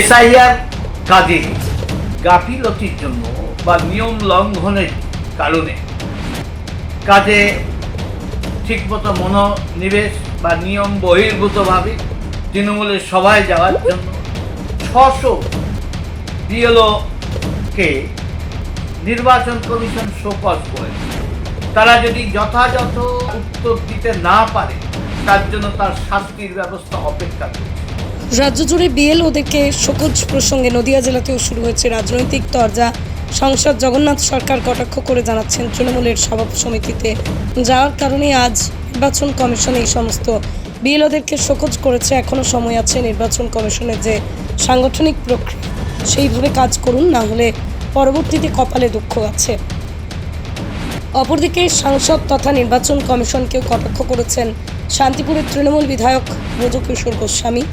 SIR কাজে গাফিলতির জন্য বা নিয়ম লঙ্ঘনের কারণে। কাজে ঠিকমতো মনোনিবেশ বা নিয়ম বহির্ভূতভাবে তৃণমূলের সভায় যাওয়ার জন্য ছশো বিএলওকে নির্বাচন কমিশন শোকজ করেছে তারা যদি যথাযথ উত্তর দিতে না পারে, তার জন্য তার শাস্তির ব্যবস্থা অপেক্ষা করছে। রাজ্য জুড়ে বিএলওদেরকে শোকজ প্রসঙ্গে নদিয়া জেলাতেও শুরু হয়েছে রাজনৈতিক তরজা। সংসদ জগন্নাথ সরকার কটাক্ষ করে জানাচ্ছেন তৃণমূলের সভাপতি সমিতিতে। যাওয়ার কারণে আজ নির্বাচন কমিশন এই সমস্ত বিএলওদেরকে শোকজ করেছে। এখনও সময় আছে নির্বাচন কমিশনের যে সাংগঠনিক প্রক্রিয়া, সেইভাবে কাজ করুন, না হলে পরবর্তীতে কপালে দুঃখ আছে। অপরদিকে সাংসদ তথা নির্বাচন কমিশনকেও কটাক্ষ করেছেন শান্তিপুরের তৃণমূল বিধায়ক ব্রজকিশোর গোস্বামী।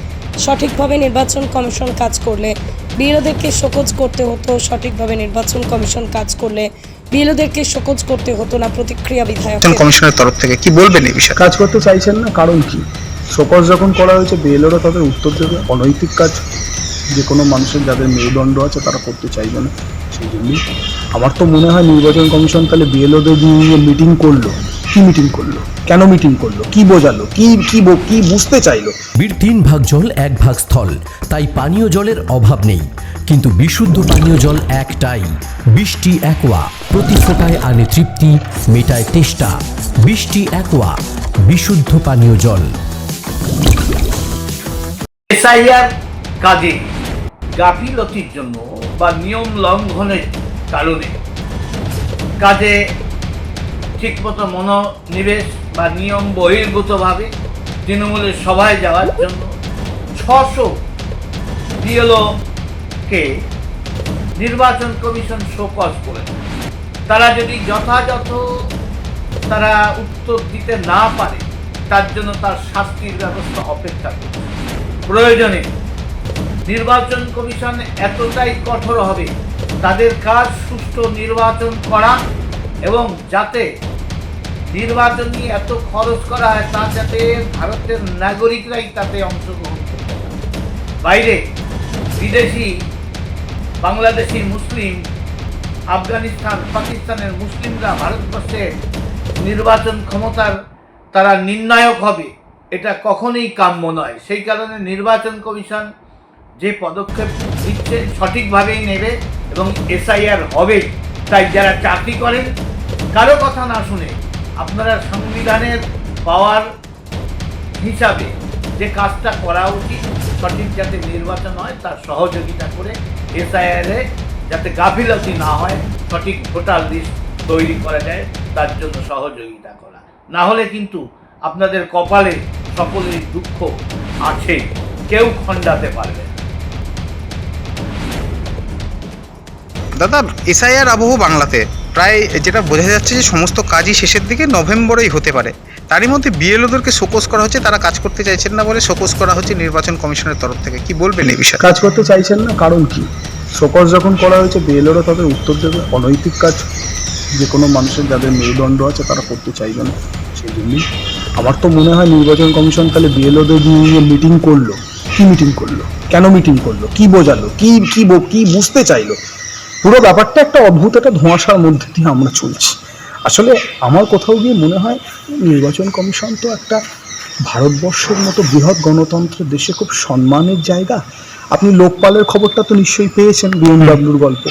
সঠিকভাবে নির্বাচন কমিশন কাজ করলে বিরোধীদেরকে শোকজ করতে হতো সঠিকভাবে নির্বাচন কমিশন কাজ করলে বিরোধীদেরকে শোকজ করতে হতো না প্রতিক্রিয়া বিধায়ক নির্বাচন কমিশনের তরফ থেকে কি বলবেন এই বিষয়ে? কাজ করতে চাইছেন না কারণ কি? শোকজ যখন করা হয়েছে বিএলওরা তাদের উত্তর দেবে। অনৈতিক কাজ যে কোনো মানুষের যাদের মেরুদণ্ড আছে তারা করতে চাইবে না। সেই জন্যই আমার তো মনে হয় নির্বাচন কমিশন তাহলে বিএলওদের নিয়ে মিটিং করল। কি মিটিং করল? কেন মিটিং করল? কি বোঝালো? কি কি বো- কি বুঝতে চাইলো? বীর তিন ভাগ জল এক ভাগ স্থল। তাই পানীয় জলের অভাব নেই। কিন্তু বিশুদ্ধ পানীয় জল একটাই। বৃষ্টি একোয়া। প্রতি ফোটায় আনে তৃপ্তি মেটায় তেষ্টা। বৃষ্টি একোয়া। বিশুদ্ধ পানীয় জল। এসআইআর কাজে গাফিলতির জন্য বা নিয়ম লঙ্ঘনের কারণে কাজে ঠিকমতো মনোনিবেশ বা নিয়ম বহির্ভূতভাবে তৃণমূলের সভায় যাওয়ার জন্য ছশো বিএলওকে নির্বাচন কমিশন শোকজ করেছে তারা যদি যথাযথ, তারা উত্তর দিতে না পারে, তার জন্য তার শাস্তির ব্যবস্থা অপেক্ষা করছে। প্রয়োজনে নির্বাচন কমিশন এতটাই কঠোর হবে, তাদের কাজ সুষ্ঠু নির্বাচন করা এবং যাতে নির্বাচন নিয়ে এত খরচ করা হয়, তা যাতে ভারতের নাগরিকরাই তাতে অংশগ্রহণ করতে বাইরে বিদেশি, বাংলাদেশি মুসলিম, আফগানিস্তান, পাকিস্তানের মুসলিমরা ভারতবর্ষে নির্বাচন ক্ষমতার তারা নির্ণায়ক হবে, এটা কখনোই কাম্য নয়। সেই কারণে নির্বাচন কমিশন যে পদক্ষেপ নিচ্ছে সঠিকভাবেই নেবে এবং এসআইআর হবে, তাই যারা চাকরি করেন কারও কথা না শুনে আপনারা সংবিধানের পাওয়ার হিসাবে যে কাজটা করা উচিত, সঠিক যাতে নির্বাচন হয়, তার সহযোগিতা করে এসআইআরে যাতে গাফিলতি না হয়, সঠিক ভোটার লিস্ট তৈরি করা যায়, তার জন্য সহযোগিতা করা। না হলে কিন্তু আপনাদের কপালে সকলের দুঃখ আছে, কেউ খণ্ডাতে পারবে দাদা এসআইআর আবহ বাংলাতে। প্রায় যেটা বোঝা যাচ্ছে যে সমস্ত কাজই শেষের দিকে নভেম্বরেই হতে পারে। তারই মধ্যে বিএলওদেরকে শোকজ করা হচ্ছে, তারা কাজ করতে চাইছেন না বলে শোকজ করা হচ্ছে নির্বাচন কমিশনের তরফ থেকে। কি বলবেন এই বিষয়ে? কাজ করতে চাইছেন না, কারণ কি? শোকজ যখন করা হয়েছে, বিএলওরা তাদের উত্তর দেবে। অনৈতিক কাজ, যে কোনো মানুষের যাদের মেরুদণ্ড আছে, তারা করতে চাইবে না। সেই জন্যই আমার তো মনে হয় নির্বাচন কমিশন তাহলে বিএলওদের নিয়ে মিটিং করল। কি মিটিং করল? কেন মিটিং করল? কি বোঝালো? কি কি কি বুঝতে চাইলো? পুরো ব্যাপারটা একটা অদ্ভুত, একটা ধোঁয়াশার মধ্যে দিয়ে আমরা চলছি। আসলে আমার কোথাও গিয়ে মনে হয় নির্বাচন কমিশন তো একটা ভারতবর্ষের মতো বৃহৎ গণতন্ত্রের দেশে খুব সম্মানের জায়গা। আপনি লোকপালের খবরটা তো নিশ্চয়ই পেয়েছেন বিএমডাব্লিউর গল্প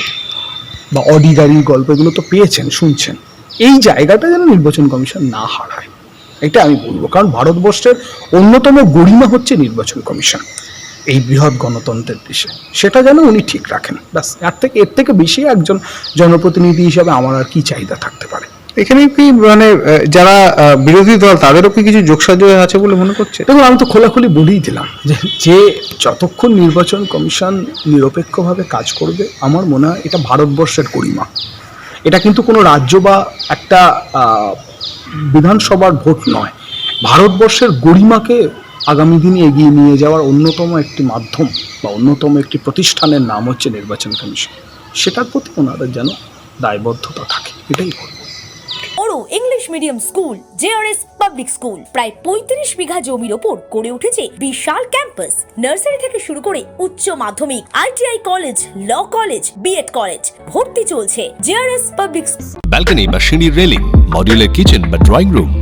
বা অডি গাড়ির গল্প, এগুলো তো পেয়েছেন, শুনছেন। এই জায়গাটা যেন নির্বাচন কমিশন না হারায়। এটা আমি বলব, কারণ ভারতবর্ষের অন্যতম গরিমা হচ্ছে নির্বাচন কমিশন। এই বৃহৎ গণতন্ত্রের দেশে সেটা যেন উনি ঠিক রাখেন। ব্যাস এর থেকে এর থেকে বেশি একজন জনপ্রতিনিধি হিসাবে আমার আর কি চাহিদা থাকতে পারে। এখানে কি মানে যারা বিরোধী দল তাদেরও কি কিছু যোগসাজয় আছে বলে মনে করছে? দেখুন আমি তো খোলাখুলি বলেই দিলাম যে যে যতক্ষণ নির্বাচন কমিশন নিরপেক্ষভাবে কাজ করবে আমার মনে হয় এটা ভারতবর্ষের গরিমা এটা কিন্তু কোনো রাজ্য বা একটা বিধানসভার ভোট নয়। ভারতবর্ষের গরিমাকে আগামী দিনে এগিয়ে নিয়ে যাওয়ার অন্যতম একটি মাধ্যম বা অন্যতম একটি প্রতিষ্ঠানের নাম হচ্ছে নির্বাচন কমিশন। সেটার প্রতি ওনাদের যেন দায়বদ্ধতা থাকে এটাই বলব। Oru English English medium school JRS public school প্রায় পঁয়ত্রিশ বিঘা জমির ওপর গড়ে উঠেছে বিশাল ক্যাম্পাস। নার্সারি থেকে শুরু করে উচ্চ মাধ্যমিক ITI college law college BEd college ভর্তি চলছে জেআরএস পাবলিক ব্যালকনি বা সিঁড়ির রেলিং মডিউলার কিচেন বা ড্রয়িং রুম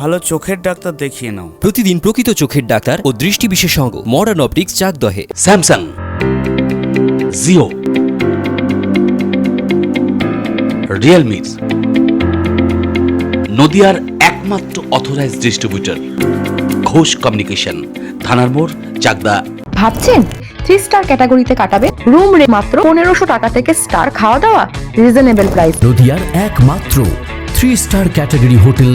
ভালো চোখের ডাক্তার দেখিয়ে নাও। প্রতিদিন প্রকৃত চোখের ডাক্তার ও দৃষ্টি বিশেষজ্ঞ মডার্ন অপটিক্স চাকদহে স্যামসাং। জিও রিয়েলমি নদিয়ার একমাত্র অথরাইজ ডিস্ট্রিবিউটর ঘোষ কমিউনিকেশন থানার মোড় চাকদা। ভাবছেন? থ্রি স্টার ক্যাটাগরিতে কাটাবে? রুম রে মাত্র পনেরোশো টাকা থেকে স্টার খাওয়া দাওয়া? রিজনেবল প্রাইস নদিয়ার একমাত্র three star category hotel